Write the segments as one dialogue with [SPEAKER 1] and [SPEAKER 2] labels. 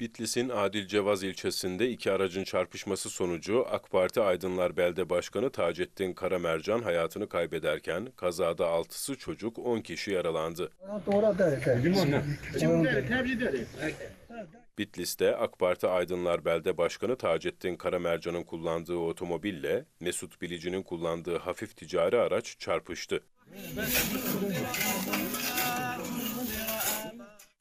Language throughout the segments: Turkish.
[SPEAKER 1] Bitlis'in Adil Cevaz ilçesinde iki aracın çarpışması sonucu AK Parti Aydınlar Belde Başkanı Taceddin Karamercan hayatını kaybederken kazada 6'sı çocuk 10 kişi yaralandı. Bitlis'te AK Parti Aydınlar Belde Başkanı Taceddin Karamercan'ın kullandığı otomobille Mesut Bilici'nin kullandığı hafif ticari araç çarpıştı.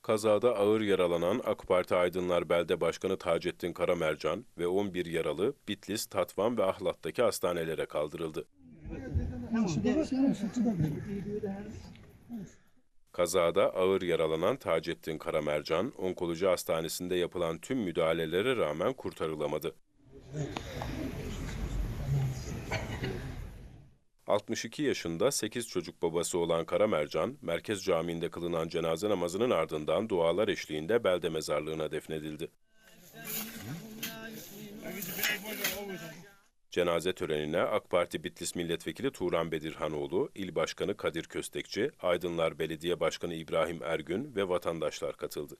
[SPEAKER 1] Kazada ağır yaralanan AK Parti Aydınlar Belde Başkanı Taceddin Karamercan ve 11 yaralı Bitlis, Tatvan ve Ahlat'taki hastanelere kaldırıldı. Kazada ağır yaralanan Taceddin Karamercan, onkoloji hastanesinde yapılan tüm müdahalelere rağmen kurtarılamadı. 62 yaşında 8 çocuk babası olan Karamercan, Merkez Camii'nde kılınan cenaze namazının ardından dualar eşliğinde belde mezarlığına defnedildi. Cenaze törenine AK Parti Bitlis Milletvekili Turan Bedirhanoğlu, İl Başkanı Kadir Köstekçi, Aydınlar Belediye Başkanı İbrahim Ergün ve vatandaşlar katıldı.